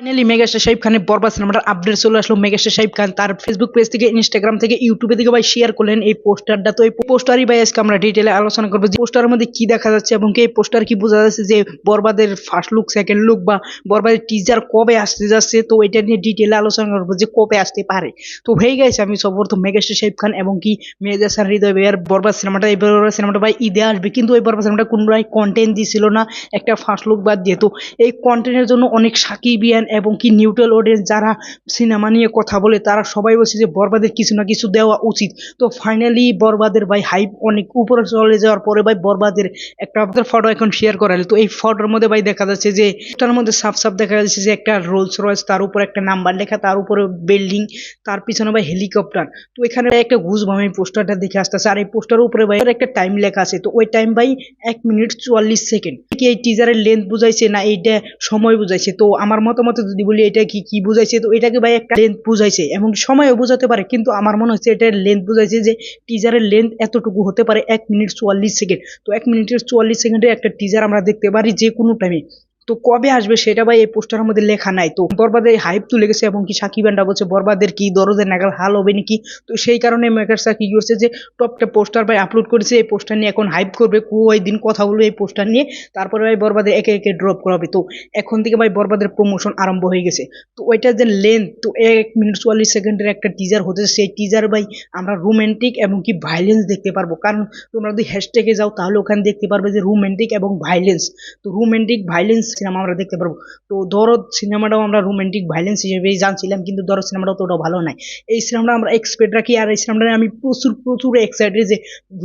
Finally megastar Shahib খানের বরবাদ সিনেমাটার update চলে আসলো। মেগাস্টার শাহিব খান তার ফেসবুক পেজ থেকে ইনস্টাগ্রাম থেকে ইউটিউবে থেকে ভাই শেয়ার করলেন এই পোস্টারটা তো এই পোস্টারই ভাই আজকে আমরা ডিটেলে আলোচনা করব যে পোস্টারের মধ্যে কি দেখা যাচ্ছে এবং এই পোস্টার কি বোঝা যাচ্ছে যে বরবাদের ফার্স্ট লুক সেকেন্ড লুক বা বরবাদের টিজার কবে আসতে যাচ্ছে। তো এটা নিয়ে ডিটেলে আলোচনা করব যে কবে আসতে পারে। তো হয়ে গেছে আমি সর্বপ্রথম মেগাস্টার শাহিব খান এবং কি মেজা সার হৃদয় ভাইয়ার বরবাদ সিনেমাটা এই বরবাদ সিনেমাটা ভাই ঈদে আসবে। কিন্তু এই বরবাদ সিনেমাটা কোনো কন্টেন্ট দিছিল না, একটা ফার্স্ট লুক বাদ দিয়ে। তো এই কন্টেন্টের জন্য অনেক সাকিবিয়ান এবং কি নিউট্রাল অডিয়েন্স যারা সিনেমা নিয়ে কথা বলে, তারা সবাই বলছে যে বরবাদের কিছু না কিছু দেওয়া উচিত। তো ফাইনালি বরবাদের ভাই হাইপ অনেক উপরে চলে যাওয়ার পরে ভাই বরবাদের একটা ফটো এখন শেয়ার করালে তো এই ফটোর মধ্যে ভাই দেখা যাচ্ছে যে তার মধ্যে সাফ সাফ দেখা যাচ্ছে যে একটা রোলস রয়েস তার উপর একটা নাম্বার লেখা, তার উপরে বিল্ডিং তার পিছনে ভাই হেলিকপ্টার তো এখানে একটা ঘুষ ভাবে পোস্টারটা দেখে আসতেছে। আর এই পোস্টারের উপরে ভাই একটা টাইম লেখা আছে। তো ওই টাইম ভাই এক মিনিট চুয়াল্লিশ সেকেন্ড কি এই টিজারের লেন্থ বুঝাইছে না এইটা সময় বুঝাইছে? তো আমার মতামত যদি বলি, এটা কি কি বুঝাইছে? তো এটাকে ভাই একটা লেন্থ বুঝাইছে এবং সময়ও বোঝাতে পারে, কিন্তু আমার মনে হচ্ছে এটার লেন্থ বুঝাইছে যে টিজারের লেন্থ এতটুকু হতে পারে এক মিনিট চুয়াল্লিশ সেকেন্ড তো এক মিনিটের চুয়াল্লিশ সেকেন্ডে একটা টিজার আমরা দেখতে পারি যে কোনো টাইমে তো কবে আসবে সেটা ভাই এই পোস্টারের মধ্যে লেখা নাই। তো বরবাদের হাইপ তুলে গেছে এবং কি সাকিব আন্ডা বলছে, বরবাদের কি দরদের নাগাল হাল হবে নাকি? তো সেই কারণে মেকার্সরা কি করছে যে, টপটা পোস্টার ভাই আপলোড করেছে, এই পোস্টার নিয়ে এখন হাইপ করবে দিন কথা বলবে এই পোস্টার নিয়ে, তারপরে ভাই বরবাদের একে একে ড্রপ করাবে। তো এখন থেকে ভাই বরবাদের প্রমোশন আরম্ভ হয়ে গেছে। তো ওইটার যে লেন্থ তো এক মিনিট চুয়াল্লিশ সেকেন্ডের একটা টিজার হতে সেই টিজার ভাই আমরা রোম্যান্টিক এবং কি ভাইলেন্স দেখতে পারব। কারণ তোমরা যদি হ্যাশট্যাগে যাও, তাহলে ওখানে দেখতে পারবে যে রোমান্টিক এবং ভাইলেন্স তো রোমান্টিক ভাইলেন্স সিনেমা আমরা দেখতে পারব। তো দরদ সিনেমাটাও আমরা রোমান্টিক ভাইলেন্স হিসেবেই জানছিলাম, কিন্তু দরদ সিনেমাটাও তো ভালো নাই। এই সিনেমাটা আমরা এক্সপেক্ট রাখি, আর এই সিনেমাটা আমি প্রচুর প্রচুর এক্সাইটেড যে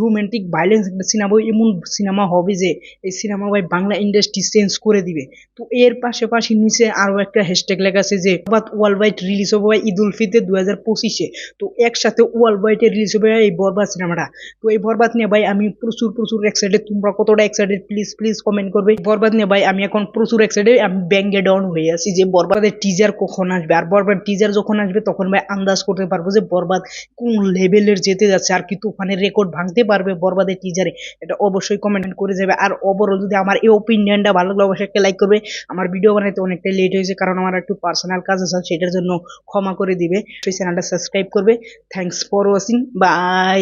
রোমান্টিক ভাইলেন্স একটা সিনেমা এমন সিনেমা হবে যে এই সিনেমা ভাই বাংলা ইন্ডাস্ট্রি চেঞ্জ করে দিবে। তো এর পাশাপাশি নিচে আরও একটা হ্যাশট্যাগ লেখা আছে যে বরবাদ ওয়ার্ল্ড ওয়াইড রিলিজ হবে ভাই ঈদ উল ফিতর দু হাজার পঁচিশে। তো একসাথে ওয়ার্ল্ড ওয়াইডে রিলিজ হবে এই বরবাদ সিনেমাটা। তো এই বরবাদ নিয়ে ভাই আমি প্রচুর প্রচুর এক্সাইটেড তোমরা কতটা এক্সাইটেড প্লিজ প্লিজ কমেন্ট করবে। বরবাদ নিয়ে ভাই আমি এখন প্রচুর এক্সাইটেড আমি ব্যাঙ্গে ডাউন হয়ে আছি যে বরবাদের টিজার কখন আসবে? আর বরবাদ টিজার যখন আসবে, তখন ভাই আন্দাজ করতে পারব যে বরবাদ কোন লেভেলের যেতে যাচ্ছে আর কি তুফানের রেকর্ড ভাঙতে পারবে বরবাদের টিজারে এটা অবশ্যই কমেন্ট করে যাবে। আর ওভারঅল যদি আমার এই ওপিনিয়নটা ভালো লাগলে অবশ্যই একটা লাইক করবে। আমার ভিডিও বানাইতে অনেকটাই লেট হয়েছে, কারণ আমার একটু পার্সোনাল কাজ আছে, সেটার জন্য ক্ষমা করে দিবে। সেই চ্যানেলটা সাবস্ক্রাইব করবে। Thanks for watching by